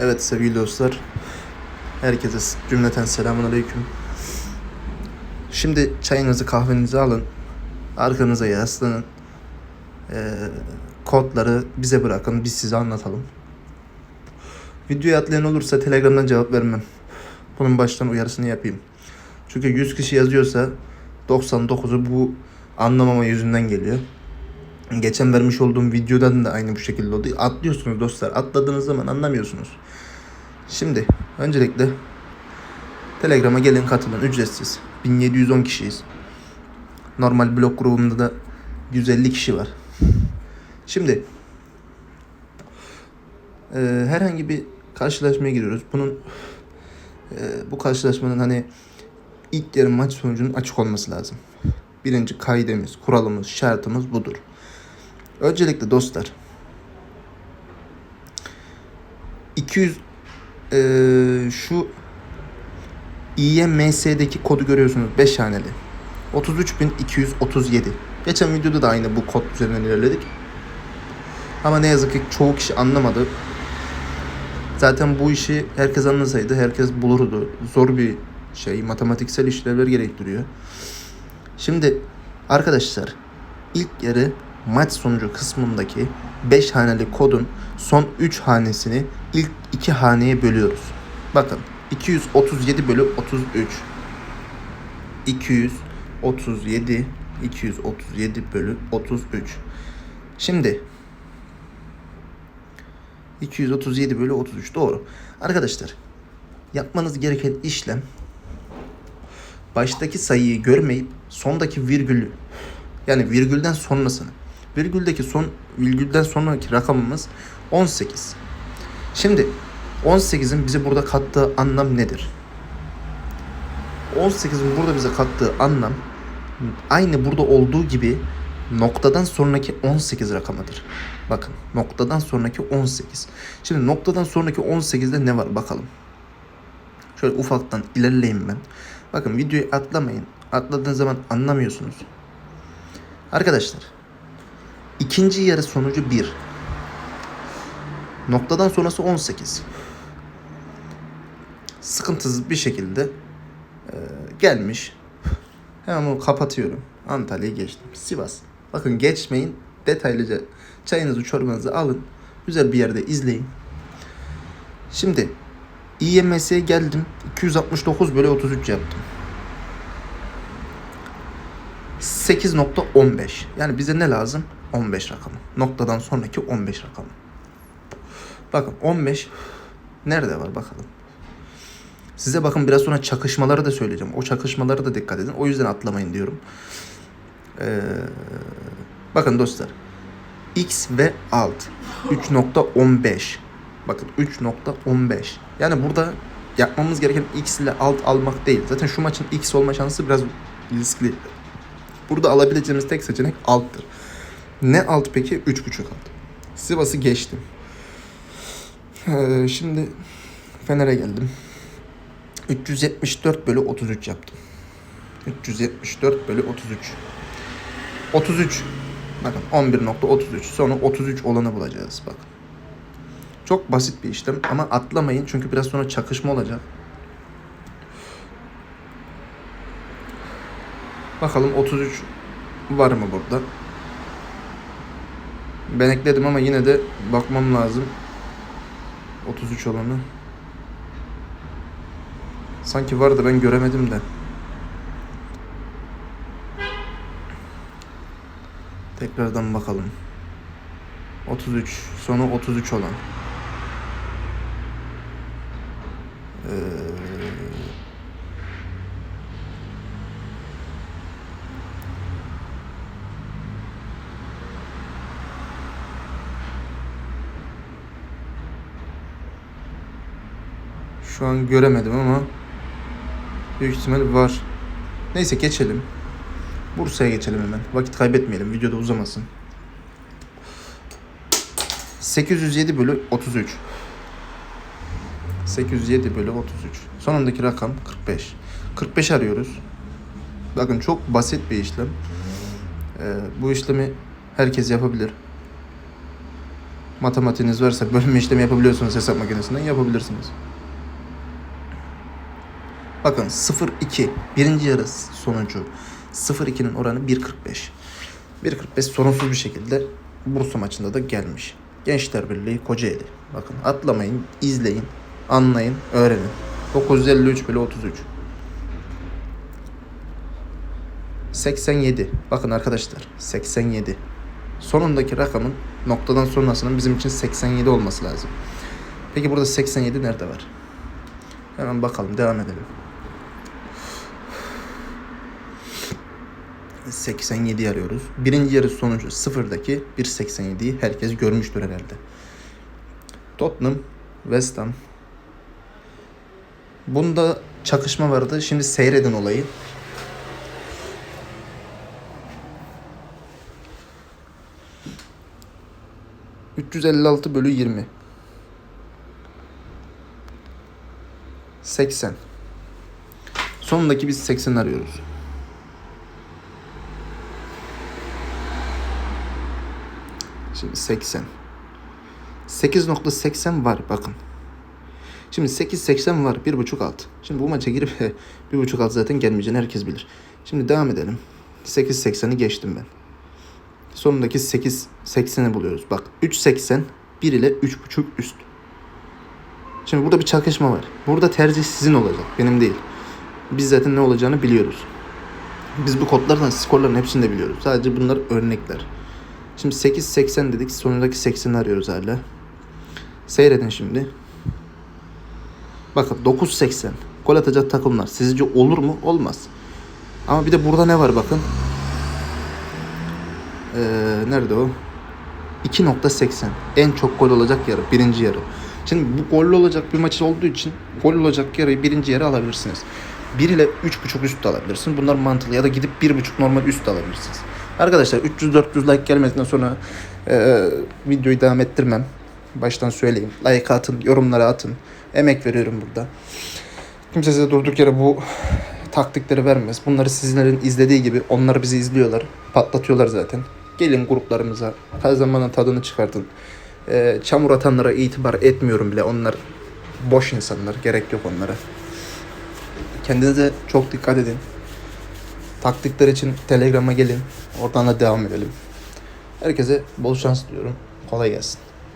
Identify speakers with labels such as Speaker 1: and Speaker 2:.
Speaker 1: Evet sevgili dostlar. Herkese cümleten selamun aleyküm. Şimdi çayınızı kahvenizi alın. Arkanıza yaslanın. Ee, kodları bize bırakın. Biz size anlatalım. Videoya atlayan olursa Telegram'dan cevap vermem. Bunun baştan uyarısını yapayım. Çünkü 100 kişi yazıyorsa 99'u bu anlamama yüzünden geliyor. Geçen vermiş olduğum videodan da aynı bu şekilde oldu. Atlıyorsunuz dostlar. Atladığınız zaman anlamıyorsunuz. Şimdi öncelikle Telegram'a gelin katılın ücretsiz. 1710 kişiyiz. Normal blok grubumda da 150 kişi var. Şimdi e, herhangi bir karşılaşmaya giriyoruz. Bunun e, bu karşılaşmanın hani ilk yarı maç sonucunun açık olması lazım. Birinci kaidemiz, kuralımız, şartımız budur. Öncelikle dostlar 200 eee, şu IMS'deki kodu görüyorsunuz 5 haneli. 33237. Geçen videoda da aynı bu kod üzerinden ilerledik. Ama ne yazık ki çoğu kişi anlamadı. Zaten bu işi herkes anlasaydı herkes bulurdu. Zor bir şey, matematiksel işlevler gerektiriyor. Şimdi arkadaşlar ilk yarı maç sonucu kısmındaki 5 haneli kodun son 3 hanesini ilk 2 haneye bölüyoruz. Bakın 237 bölü 33 237 237 bölü 33 Şimdi 237 bölü 33 doğru. Arkadaşlar yapmanız gereken işlem baştaki sayıyı görmeyip sondaki virgülü yani virgülden sonrasını. Virgüldeki son virgülden sonraki rakamımız 18. Şimdi 18'in bize burada kattığı anlam nedir? 18'in burada bize kattığı anlam aynı burada olduğu gibi noktadan sonraki 18 rakamıdır. Bakın noktadan sonraki 18. Şimdi noktadan sonraki 18'de ne var bakalım. Şöyle ufaktan ilerleyeyim ben. Bakın videoyu atlamayın. Atladığınız zaman anlamıyorsunuz. Arkadaşlar ikinci yarı sonucu 1. Noktadan sonrası 18. Sıkıntısız bir şekilde e, gelmiş. Hemen bunu kapatıyorum. Antalya'yı geçtim. Sivas. Bakın geçmeyin. Detaylıca çayınızı çorbanızı alın. Güzel bir yerde izleyin. Şimdi IMS'ye geldim. 269 bölü 33 yaptım. 8.15. Yani bize ne lazım? 15 rakamı. Noktadan sonraki 15 rakamı. Bakın 15 nerede var bakalım. Size bakın biraz sonra çakışmaları da söyleyeceğim. O çakışmalara da dikkat edin. O yüzden atlamayın diyorum. Ee, bakın dostlar. X ve alt 3.15. Bakın 3.15. Yani burada yapmamız gereken X ile alt almak değil. Zaten şu maçın X olma şansı biraz riskli. Burada alabileceğimiz tek seçenek alttır. Ne alt peki? 3.5 alt. Sivas'ı geçtim. Ee, şimdi Fener'e geldim. 374 bölü 33 yaptım. 374 bölü 33. 33. Bakın 11.33. Sonra 33 olanı bulacağız. Bakın. Çok basit bir işlem ama atlamayın çünkü biraz sonra çakışma olacak. Bakalım 33 var mı burada? Ben ekledim ama yine de bakmam lazım. 33 olanı. Sanki vardı ben göremedim de. Tekrardan bakalım. 33 sonra 33 olan. Ee, Şu an göremedim ama büyük ihtimal var. Neyse geçelim. Bursa'ya geçelim hemen. Vakit kaybetmeyelim. Videoda uzamasın. 807 bölü 33. 807 bölü 33. Sonundaki rakam 45. 45 arıyoruz. Bakın çok basit bir işlem. Ee, bu işlemi herkes yapabilir. Matematiğiniz varsa bölme işlemi yapabiliyorsunuz hesap makinesinden yapabilirsiniz. Bakın 0-2 birinci yarı sonucu 0-2'nin oranı 1.45. 1.45 sorunsuz bir şekilde Bursa maçında da gelmiş. Gençler Birliği Kocaeli. Bakın atlamayın, izleyin, anlayın, öğrenin. 953 bölü 33. 87. Bakın arkadaşlar 87. Sonundaki rakamın noktadan sonrasının bizim için 87 olması lazım. Peki burada 87 nerede var? Hemen bakalım devam edelim. 87 arıyoruz. Birinci yarı sonucu sıfırdaki 1.87'yi herkes görmüştür herhalde. Tottenham, West Ham. Bunda çakışma vardı. Şimdi seyredin olayı. ...356 bölü 20. 80. Sonundaki biz 80 arıyoruz. Şimdi 80. 8.80 var bakın. Şimdi 8.80 var. 1.5 alt. Şimdi bu maça girip 1.5 alt zaten gelmeyeceğini herkes bilir. Şimdi devam edelim. 8.80'i geçtim ben. Sonundaki 8.80'i buluyoruz. Bak 3.80 1 ile 3.5 üst. Şimdi burada bir çakışma var. Burada tercih sizin olacak. Benim değil. Biz zaten ne olacağını biliyoruz. Biz bu kodlardan skorların hepsini de biliyoruz. Sadece bunlar örnekler. Şimdi 8.80 dedik. Sonundaki 80'i arıyoruz hala. Seyredin şimdi. Bakın 9.80. Gol atacak takımlar. Sizce olur mu? Olmaz. Ama bir de burada ne var bakın. Ee, nerede o? 2.80. En çok gol olacak yarı. Birinci yarı. Şimdi bu gollü olacak bir maç olduğu için gol olacak yarıyı birinci yarı alabilirsiniz. 1 ile 3.5 üst alabilirsin. Bunlar mantıklı. Ya da gidip 1.5 normal üst alabilirsiniz. Arkadaşlar 300-400 like gelmesinden sonra e, videoyu devam ettirmem. Baştan söyleyeyim. Like atın, yorumlara atın. Emek veriyorum burada. Kimse size durduk yere bu taktikleri vermez. Bunları sizlerin izlediği gibi onlar bizi izliyorlar. Patlatıyorlar zaten. Gelin gruplarımıza. Kazanmanın tadını çıkartın. E, çamur atanlara itibar etmiyorum bile. Onlar boş insanlar. Gerek yok onlara. Kendinize çok dikkat edin. Taktikler için Telegram'a gelin. Oradan da devam edelim. Herkese bol şans diliyorum. Kolay gelsin.